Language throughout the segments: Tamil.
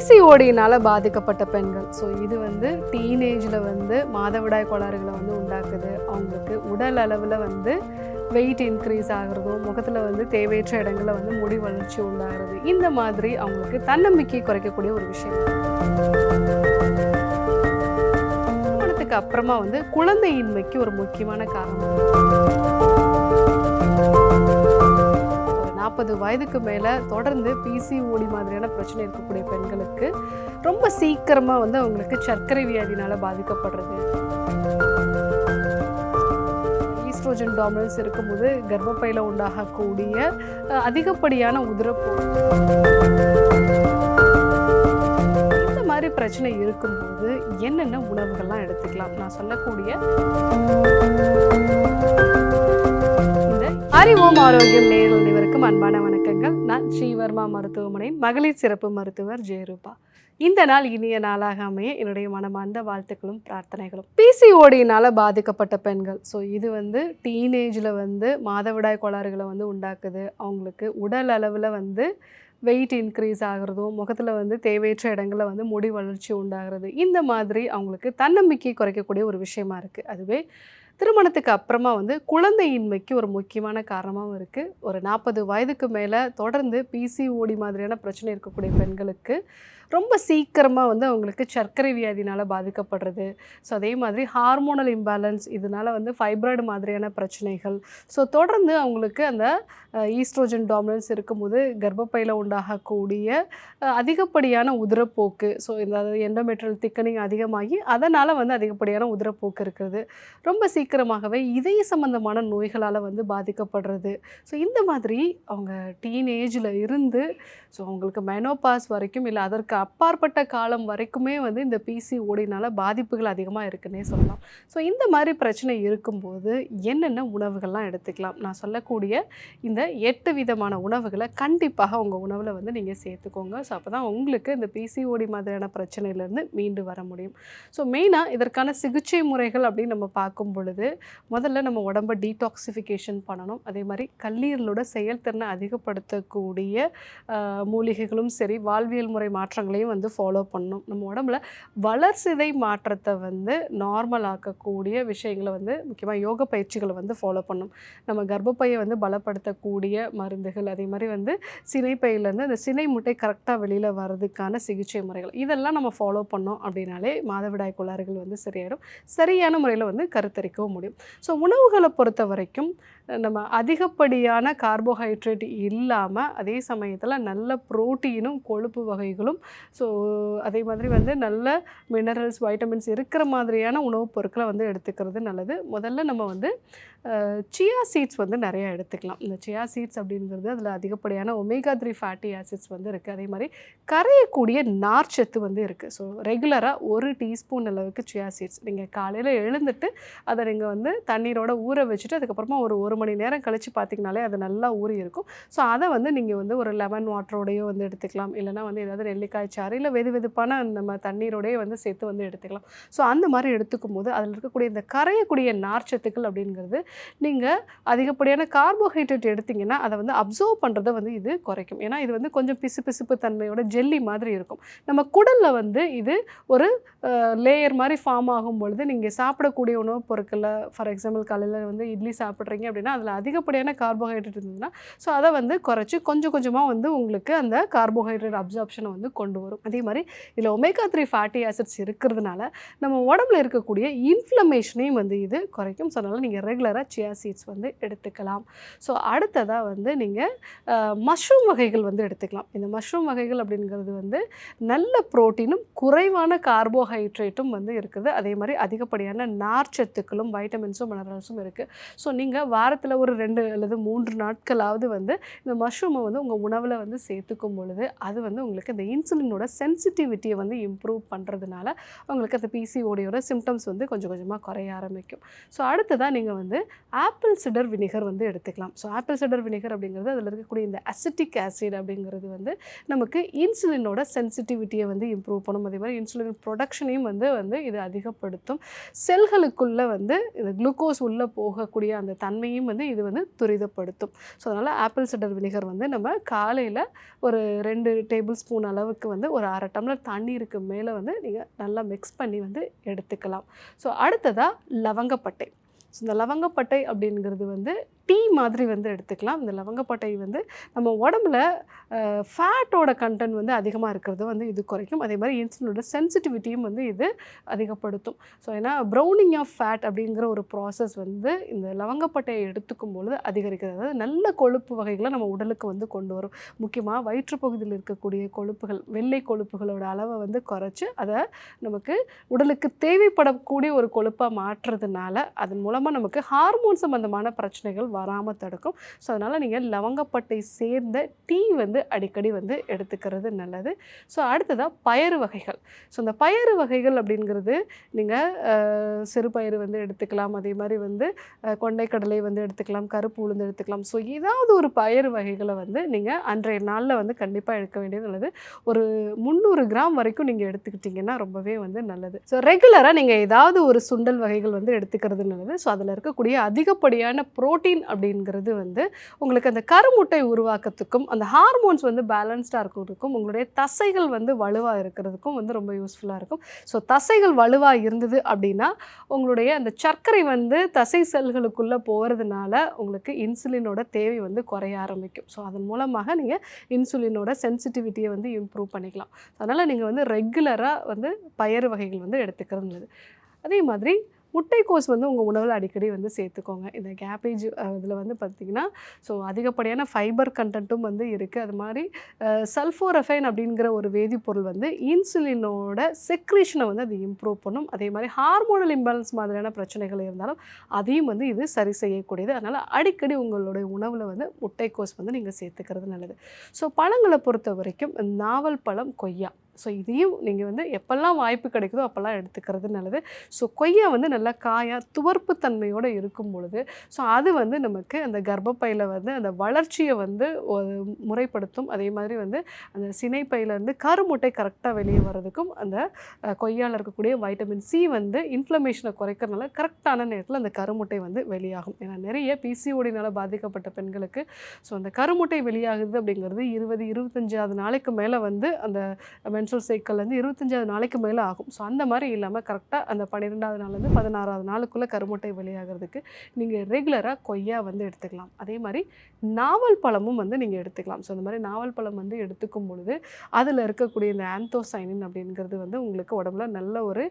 பிசிஓடினால் பாதிக்கப்பட்ட பெண்கள். ஸோ இது வந்து டீனேஜில் வந்து மாதவிடாய் கோளாறுகளை வந்து உண்டாக்குது. அவங்களுக்கு உடல் அளவில் வந்து வெயிட் இன்க்ரீஸ் ஆகுறதும் முகத்தில் வந்து தேவையற்ற இடங்களில் வந்து முடி வளர்ச்சி உண்டாகிறது. இந்த மாதிரி அவங்களுக்கு தன்னம்பிக்கை குறைக்கக்கூடிய ஒரு விஷயம். திருமணத்துக்கு அப்புறமா வந்து குழந்தையின்மைக்கு ஒரு முக்கியமான காரணம். நாற்பது வயதுக்கு மேலே தொடர்ந்து பிசிஓடி மாதிரியான பிரச்சனை இருக்கக்கூடிய பெண்களுக்கு ரொம்ப சீக்கிரமாக வந்து அவங்களுக்கு சர்க்கரை வியாதினால் பாதிக்கப்படுறது. ஈஸ்ட்ரோஜன் டாமினன்ஸ் இருக்கும்போது கர்ப்பப்பையில் உண்டாகக்கூடிய அதிகப்படியான உதிரப்போ இந்த மாதிரி பிரச்சனை இருக்கும்போது என்னென்ன உணவுகள்லாம் எடுத்துக்கலாம்? நான் சொல்லக்கூடிய அறிவோம் ஆரோக்கியம் நேரில் அனைவருக்கும் அன்பான வணக்கங்கள். நான் ஸ்ரீவர்மா மருத்துவமனை மகளிர் சிறப்பு மருத்துவர் ஜெயரூபா. இந்த நாள் இனிய நாளாக அமைய என்னுடைய மனமார்ந்த வாழ்த்துக்களும் பிரார்த்தனைகளும். பிசிஓடியினால் பாதிக்கப்பட்ட பெண்கள். ஸோ இது வந்து டீனேஜில் வந்து மாதவிடாய் கோளாறுகளை வந்து உண்டாக்குது. அவங்களுக்கு உடல் அளவில் வந்து வெயிட் இன்க்ரீஸ் ஆகுறதும் முகத்தில் வந்து தேவையற்ற இடங்களில் வந்து முடி வளர்ச்சி உண்டாகிறது. இந்த மாதிரி அவங்களுக்கு தன்னம்பிக்கை குறைக்கக்கூடிய ஒரு விஷயமா இருக்குது அதுவே திருமணத்துக்கு அப்புறமா வந்து குழந்தையின்மைக்கு ஒரு முக்கியமான காரணமாகவும் இருக்குது ஒரு நாற்பது வயதுக்கு மேலே தொடர்ந்து பிசிஓடி மாதிரியான பிரச்சனை இருக்கக்கூடிய பெண்களுக்கு ரொம்ப சீக்கிரமாக வந்து அவங்களுக்கு சர்க்கரை வியாதினால் பாதிக்கப்படுறது. ஸோ அதே மாதிரி ஹார்மோனல் இம்பேலன்ஸ் இதனால் வந்து ஃபைப்ராய்டு மாதிரியான பிரச்சனைகள். ஸோ தொடர்ந்து அவங்களுக்கு அந்த ஈஸ்ட்ரோஜன் டாமினன்ஸ் இருக்கும்போது கர்ப்பப்பையில் உண்டாகக்கூடிய அதிகப்படியான உதிரப்போக்கு ஸோ இந்த எண்டோமெட்ரல் திக்கனிங் அதிகமாகி அதனால் வந்து அதிகப்படியான உதிரப்போக்கு இருக்கிறது ரொம்ப சீக்கிரமாகவே இதய சம்பந்தமான நோய்களால் வந்து பாதிக்கப்படுறது. ஸோ இந்த மாதிரி அவங்க டீனேஜில் இருந்து ஸோ அவங்களுக்கு மெனோபாஸ் வரைக்கும் இல்லை அதற்கு அப்பாற்பட்ட காலம் வரைக்குமே வந்து இந்த பிசிஓடினால பாதிப்புகள் அதிகமாக இருக்குன்னே சொல்லலாம். ஸோ இந்த மாதிரி பிரச்சனை இருக்கும்போது என்னென்ன உணவுகள்லாம் எடுத்துக்கலாம்? நான் சொல்லக்கூடிய இந்த எட்டு விதமான உணவுகளை கண்டிப்பாக உங்கள் உணவில் வந்து நீங்கள் சேர்த்துக்கோங்க. ஸோ அப்போ தான் உங்களுக்கு இந்த பிசிஓடி மாதிரியான பிரச்சனையிலேருந்து மீண்டு வர முடியும். ஸோ மெயினாக இதற்கான சிகிச்சை முறைகள் அப்படின்னு நம்ம பார்க்கும் பொழுது முதல்ல நம்ம உடம்பை டீடாக்சிஃபிகேஷன் பண்ணணும். அதே மாதிரி கல்லீரலோட செயல்திறனை அதிகப்படுத்தக்கூடிய மூலிகைகளும் சரி வாழ்வியல் முறை மாற்றங்கள் விஷயங்களையும் வந்து ஃபாலோ பண்ணணும் நம்ம உடம்புல வளர்சிதை மாற்றத்தை வந்து நார்மல் ஆக்கக்கூடிய விஷயங்களை வந்து முக்கியமாக யோக பயிற்சிகளை வந்து ஃபாலோ பண்ணணும் நம்ம கர்ப்பப்பையை வந்து பலப்படுத்தக்கூடிய மருந்துகள் அதே மாதிரி வந்து சினைப்பையிலேருந்து அந்த சினை முட்டை கரெக்டாக வெளியில் வர்றதுக்கான சிகிச்சை முறைகள் இதெல்லாம் நம்ம ஃபாலோ பண்ணோம் அப்படின்னாலே மாதவிடாய் கோளாறுகள் வந்து சரியாயிடும். சரியான முறையில் வந்து கருத்தரிக்கவும் முடியும். ஸோ உணவுகளை பொறுத்த வரைக்கும் நம்ம அதிகப்படியான கார்போஹைட்ரேட் இல்லாமல் அதே சமயத்தில் நல்ல புரோட்டீனும் கொழுப்பு வகைகளும் ஸோ அதே மாதிரி வந்து நல்ல மினரல்ஸ் வைட்டமின்ஸ் இருக்கிற மாதிரியான உணவுப் பொருட்களை வந்து எடுத்துக்கிறது நல்லது. முதல்ல நம்ம வந்து சியா சீட்ஸ் வந்து நிறைய எடுத்துக்கலாம். இந்த சியா சீட்ஸ் அப்படிங்கிறது அதில் அதிகப்படியான ஒமேகா த்ரீ ஃபேட்டி ஆசிட்ஸ் வந்து இருக்குது அதே மாதிரி கரையக்கூடிய நார்ச்சத்து வந்து இருக்குது ஸோ ரெகுலராக ஒரு டீஸ்பூன் அளவுக்கு சியா சீட்ஸ் நீங்கள் காலையில் எழுந்துட்டு அதை நீங்கள் வந்து தண்ணீரோட ஊற வச்சுட்டு அதுக்கப்புறமா ஒரு ஒரு மணி நேரம் கழித்து பார்த்தீங்கனாலே அது நல்லா ஊறி இருக்கும் ஸோ அதை வந்து நீங்கள் வந்து ஒரு லெமன் வாட்டரோடையோ வந்து எடுத்துக்கலாம். இல்லைனா வந்து ஏதாவது நெல்லிக்காய் சாறு இல்லை வெது வெதுப்பான நம்ம தண்ணீரோடய வந்து சேர்த்து வந்து எடுத்துக்கலாம். ஸோ அந்த மாதிரி எடுத்துக்கும் போது அதில் இருக்கக்கூடிய இந்த கரையக்கூடிய நார்ச்சத்துக்கள் அப்படிங்கிறது நீங்கள் அதிகப்படியான கார்போஹைட்ரேட் எடுத்திங்கன்னா அதை வந்து அப்சர்வ் பண்ணுறதை வந்து இது குறைக்கும். ஏன்னா இது வந்து கொஞ்சம் பிசு பிசுப்பு தன்மையோட ஜெல்லி மாதிரி இருக்கும். நம்ம குடலில் வந்து இது ஒரு லேயர் மாதிரி ஃபார்ம் ஆகும் பொழுது நீங்கள் சாப்பிடக்கூடிய உணவுப் பொருட்களில் ஃபார் எக்ஸாம்பிள் காலையில் வந்து இட்லி சாப்பிட்றீங்க அப்படின்னா அதில் அதிகப்படியான கார்போஹைட்ரேட் இருந்ததுன்னா ஸோ அதை வந்து குறைச்சி கொஞ்சம் கொஞ்சமாக வந்து உங்களுக்கு அந்த கார்போஹைட்ரேட் அப்சார்ப்ஷனை வந்து கொண்டு வரும். அதே மாதிரி இதில் ஒமேகா த்ரீ ஃபேட்டி ஆசிட்ஸ் இருக்கிறதுனால நம்ம உடம்புல இருக்கக்கூடிய இன்ஃப்ளமேஷனையும் வந்து இது குறைக்கும். ஸோ அதனால் நீங்கள் ரெகுலராக சியா சீட்ஸ் வந்து எடுத்துக்கலாம். ஸோ அடுத்ததாக வந்து நீங்கள் மஷ்ரூம் வகைகள் வந்து எடுத்துக்கலாம். இந்த மஷ்ரூம் வகைகள் அப்படிங்கிறது வந்து நல்ல புரோட்டீனும் குறைவான கார்போஹைட்ரேட்டும் வந்து இருக்குது. அதே மாதிரி அதிகப்படியான நார்ச்சத்துக்களும் வைட்டமின்ஸும் மினரல்ஸும் இருக்குது ஸோ நீங்கள் வாரத்தில் ஒரு ரெண்டு அல்லது மூன்று நாட்களாவது வந்து இந்த மஷ்ரூமை வந்து உங்கள் உணவில் வந்து சேர்த்துக்கும் பொழுது அது வந்து உங்களுக்கு இந்த இன்சுலினோட சென்சிட்டிவிட்டியை வந்து இம்ப்ரூவ் பண்ணுறதுனால உங்களுக்கு அந்த பிசிஓடியோட சிம்டம்ஸ் வந்து கொஞ்சம் கொஞ்சமாக குறைய ஆரம்பிக்கும். ஸோ அடுத்ததாக நீங்கள் வந்து ஆப்பிள் சிடர் வினிகர் வந்து எடுத்துக்கலாம். ஸோ ஆப்பிள் சிடர் வினிகர் அப்படிங்கிறது அதில் இருக்கக்கூடிய இந்த அசிட்டிக் ஆசிட் அப்படிங்கிறது வந்து நமக்கு இன்சுலினோட சென்சிட்டிவிட்டியை வந்து இம்ப்ரூவ் பண்ணும். அதே மாதிரி இன்சுலின் ப்ரொடக்ஷனையும் வந்து வந்து இது அதிகப்படுத்தும். செல்களுக்குள்ளே வந்து இந்த குளுக்கோஸ் உள்ளே போகக்கூடிய அந்த தன்மையும் வந்து இது வந்து துரிதப்படுத்தும். ஸோ அதனால் ஆப்பிள் சிடர் வினிகர் வந்து நம்ம காலையில் ஒரு ரெண்டு டேபிள் ஸ்பூன் அளவுக்கு வந்து ஒரு அரை டம்ளர் தண்ணீருக்கு மேலே வந்து நீங்கள் நல்லா மிக்ஸ் பண்ணி வந்து எடுத்துக்கலாம். ஸோ அடுத்ததாக லவங்கப்பட்டை. ஸோ இந்த லவங்கப்பட்டை அப்படிங்கிறது வந்து டீ மாதிரி வந்து எடுத்துக்கலாம். இந்த லவங்கப்பட்டை வந்து நம்ம உடம்புல ஃபேட்டோட கண்டென்ட் வந்து அதிகமாக இருக்கிறது வந்து இது குறைக்கும். அதே மாதிரி இன்சுலினோட சென்சிட்டிவிட்டியும் வந்து இது அதிகப்படுத்தும். ஸோ ஏன்னா ப்ரௌனிங் ஆஃப் ஃபேட் அப்படிங்கிற ஒரு ப்ராசஸ் வந்து இந்த லவங்கப்பட்டையை எடுத்துக்கும் பொழுது அதிகரிக்கிறது. அதாவது நல்ல கொழுப்பு வகைகளை நம்ம உடலுக்கு வந்து கொண்டு வரும். முக்கியமாக வயிற்றுப்பகுதியில் இருக்கக்கூடிய கொழுப்புகள் வெள்ளை கொழுப்புகளோட அளவை வந்து குறைச்சி அதை நமக்கு உடலுக்கு தேவைப்படக்கூடிய ஒரு கொழுப்பாக மாற்றுறதுனால அதன் மூலமாக நமக்கு ஹார்மோன் சம்மந்தமான பிரச்சனைகள் வராமல் தடுக்கும். ஸோ அதனால் நீங்கள் லவங்கப்பட்டை சேர்ந்த டீ வந்து அடிக்கடி வந்து எடுத்துக்கிறது நல்லது. ஸோ அடுத்ததாக பயறு வகைகள். ஸோ இந்த பயறு வகைகள் அப்படிங்கிறது நீங்கள் சிறுபயிறு வந்து எடுத்துக்கலாம். அதே மாதிரி வந்து கொண்டைக்கடலை வந்து எடுத்துக்கலாம். கருப்பு உளுந்து எடுத்துக்கலாம். ஸோ ஏதாவது ஒரு பயறு வகைகளை வந்து நீங்கள் அன்றைய நாளில் வந்து கண்டிப்பாக எடுக்க வேண்டியது நல்லது. ஒரு முந்நூறு கிராம் வரைக்கும் நீங்கள் எடுத்துக்கிட்டிங்கன்னா ரொம்பவே வந்து நல்லது. ஸோ ரெகுலராக நீங்கள் ஏதாவது ஒரு சுண்டல் வகைகள் வந்து எடுத்துக்கிறது நல்லது. ஸோ அதில் இருக்கக்கூடிய அதிகப்படியான புரோட்டீன் அப்படிங்கிறது வந்து உங்களுக்கு அந்த கருமுட்டை உருவாக்கத்துக்கும் அந்த ஹார்மோன்ஸ் வந்து பேலன்ஸ்டாக இருக்கிறதுக்கும் உங்களுடைய தசைகள் வந்து வலுவாக இருக்கிறதுக்கும் வந்து ரொம்ப யூஸ்ஃபுல்லாக இருக்கும். ஸோ தசைகள் வலுவாக இருந்தது அப்படின்னா உங்களுடைய அந்த சர்க்கரை வந்து தசை செல்களுக்குள்ளே போகிறதுனால உங்களுக்கு இன்சுலினோட தேவை வந்து குறைய ஆரம்பிக்கும். ஸோ அதன் மூலமாக நீங்கள் இன்சுலினோட சென்சிட்டிவிட்டியை வந்து இம்ப்ரூவ் பண்ணிக்கலாம். அதனால் நீங்கள் வந்து ரெகுலராக வந்து பயறு வகைகள் வந்து எடுத்துக்கிறது நல்லது. அதே மாதிரி முட்டைக்கோஸ் வந்து உங்கள் உணவில் அடிக்கடி வந்து சேர்த்துக்கோங்க. இந்த கேபேஜ் இதில் வந்து பார்த்திங்கன்னா ஸோ அதிகப்படியான ஃபைபர் கண்டென்ட்டும் வந்து இருக்குது அது மாதிரி சல்ஃபோரஃபைன் அப்படிங்கிற ஒரு வேதிப்பொருள் வந்து இன்சுலினோட செக்ரேஷனை வந்து அது இம்ப்ரூவ் பண்ணும். அதே மாதிரி ஹார்மோனல் இம்பேலன்ஸ் மாதிரியான பிரச்சனைகள் இருந்தாலும் அதையும் வந்து இது சரி செய்யக்கூடியது. அதனால் அடிக்கடி உங்களுடைய உணவில் வந்து முட்டைக்கோஸ் வந்து நீங்கள் சேர்த்துக்கிறது நல்லது. ஸோ பழங்களை பொறுத்த வரைக்கும் நாவல் பழம் கொய்யா. ஸோ இதையும் நீங்கள் வந்து எப்போல்லாம் வாய்ப்பு கிடைக்குதோ அப்போல்லாம் எடுத்துக்கிறது நல்லது. ஸோ கொய்யா வந்து நல்லா காயாக துவர்ப்பு தன்மையோடு இருக்கும் பொழுது ஸோ அது வந்து நமக்கு அந்த கர்ப்பப்பையில் வந்து அந்த வளர்ச்சியை வந்து முறைப்படுத்தும். அதே மாதிரி வந்து அந்த சினைப்பையிலேருந்து கருமுட்டை கரெக்டாக வெளியே வர்றதுக்கும் அந்த கொய்யாவில் இருக்கக்கூடிய வைட்டமின் சி வந்து இன்ஃப்ளமேஷனை குறைக்கிறதுனால கரெக்டான நேரத்தில் அந்த கருமுட்டை வந்து வெளியாகும். ஏன்னா நிறைய பிசிஓடினால் பாதிக்கப்பட்ட பெண்களுக்கு ஸோ அந்த கருமுட்டை வெளியாகுது அப்படிங்கிறது இருபது இருபத்தஞ்சாவது நாளைக்கு மேலே வந்து அந்த மென்சுரல் சைக்கிள் வந்து இருபத்தஞ்சாவது நாளைக்கு மேலே ஆகும். ஸோ அந்த மாதிரி இல்லாமல் கரெக்டாக அந்த பன்னிரெண்டாவது நாள்லேருந்து பதினாறாவது நாளுக்குள்ளே கருமுட்டை வெளியாகிறதுக்கு நீங்கள் ரெகுலராக கொய்யா வந்து எடுத்துக்கலாம். அதே மாதிரி நாவல் பழமும் வந்து நீங்கள் எடுத்துக்கலாம். ஸோ அந்த மாதிரி நாவல் பழம் வந்து எடுத்துக்கும் பொழுது அதில் இருக்கக்கூடிய இந்த ஆந்தோசைனின் அப்படிங்கிறது வந்து உங்களுக்கு உடம்புல நல்ல ஒரு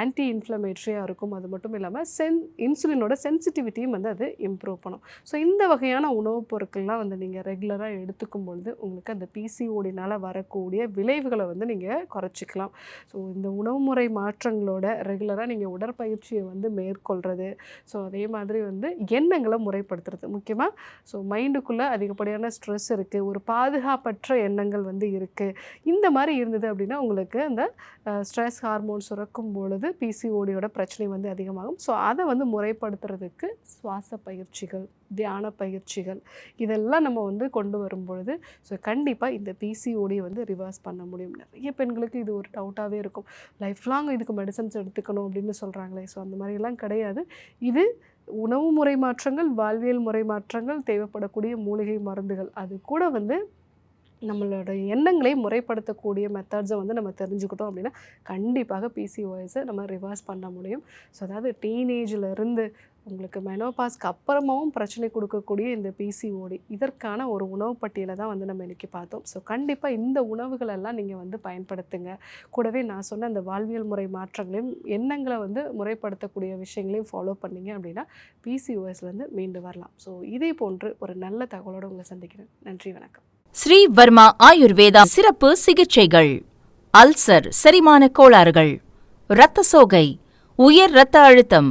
ஆன்டி இன்ஃப்ளமேட்ரியாக இருக்கும். அது மட்டும் இல்லாமல் சென் இன்சுலினோட சென்சிட்டிவிட்டியும் வந்து அது இம்ப்ரூவ் பண்ணும். ஸோ இந்த வகையான உணவுப் பொருட்கள்லாம் வந்து நீங்கள் ரெகுலராக எடுத்துக்கும் பொழுது உங்களுக்கு அந்த பிசிஓடினால் வரக்கூடிய விளைவுகளை வந்து நீங்கள் குறைச்சிக்கலாம். ஸோ இந்த உணவு முறை மாற்றங்களோட ரெகுலராக நீங்கள் உடற்பயிற்சியை வந்து மேற்கொள்கிறது ஸோ அதே மாதிரி வந்து எண்ணங்களை முறைப்படுத்துறது முக்கியமாக ஸோ மைண்டுக்குள்ளே அதிகப்படியான ஸ்ட்ரெஸ் இருக்குது ஒரு பாதுகாப்பற்ற எண்ணங்கள் வந்து இருக்குது இந்த மாதிரி இருந்தது அப்படின்னா உங்களுக்கு அந்த ஸ்ட்ரெஸ் ஹார்மோன் சுரக்கும் பொழுது பிசிஓடியோட பிரச்சனை வந்து அதிகமாகும். ஸோ அதை வந்து முறைப்படுத்துறதுக்கு சுவாச பயிற்சிகள். தியான பயிற்சிகள். இதெல்லாம் நம்ம வந்து கொண்டு வரும் பொழுது ஸோ கண்டிப்பாக இந்த பிசிஓடியை வந்து ரிவர்ஸ் பண்ண முடியும். நிறைய பெண்களுக்கு இது ஒரு டவுட்டாகவே இருக்கும். லைஃப் லாங் இதுக்கு மெடிசன்ஸ் எடுத்துக்கணும் அப்படின்னு சொல்கிறாங்களே ஸோ அந்த மாதிரிலாம் கிடையாது. இது உணவு முறை மாற்றங்கள் வாழ்வியல் முறை மாற்றங்கள் தேவைப்படக்கூடிய மூலிகை மருந்துகள். அது கூட வந்து நம்மளோட எண்ணங்களை முறைப்படுத்தக்கூடிய மெத்தட்ஸை வந்து நம்ம தெரிஞ்சுக்கிட்டோம் அப்படின்னா கண்டிப்பாக பிசிஓஎஸை நம்ம ரிவர்ஸ் பண்ண முடியும். ஸோ அதாவது டீனேஜில் இருந்து உங்களுக்கு மெனோபாஸ்க்கு அப்புறமாவும் பிரச்சனை கொடுக்கக்கூடிய இந்த பிசிஓடி இதற்கான ஒரு உணவு பட்டியலை தான் வந்து நம்ம இன்றைக்கி பார்த்தோம். ஸோ கண்டிப்பாக இந்த உணவுகளெல்லாம் நீங்கள் வந்து பயன்படுத்துங்க. கூடவே நான் சொன்ன அந்த வாழ்வியல் முறை மாற்றங்களையும் எண்ணங்களை வந்து முறைப்படுத்தக்கூடிய விஷயங்களையும் ஃபாலோ பண்ணீங்க அப்படின்னா பிசிஓஎஸ்லேருந்து மீண்டு வரலாம். ஸோ இதே போன்று ஒரு நல்ல தகவலோடு உங்களை சந்திக்கிறேன். நன்றி வணக்கம். ஸ்ரீ வர்மா ஆயுர்வேதா சிறப்பு சிகிச்சைகள். அல்சர் செரிமான கோளாறுகள். இரத்த சோகை உயர் இரத்த அழுத்தம்.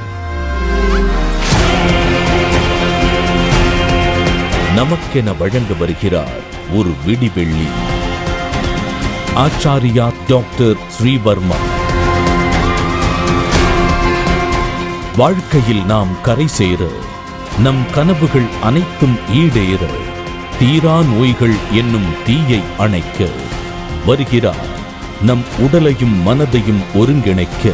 நமக்கென வழங்க வருகிறார் ஒரு விடிவெள்ளி. ஆச்சாரியா டாக்டர் ஸ்ரீவர்மா. வாழ்க்கையில் நாம் கரை சேர நம் கனவுகள் அனைத்தும் ஈடேற தீரா நோய்கள் என்னும் தீயை அணைக்க வருகிறார் நம் உடலையும் மனதையும் ஒருங்கிணைக்க.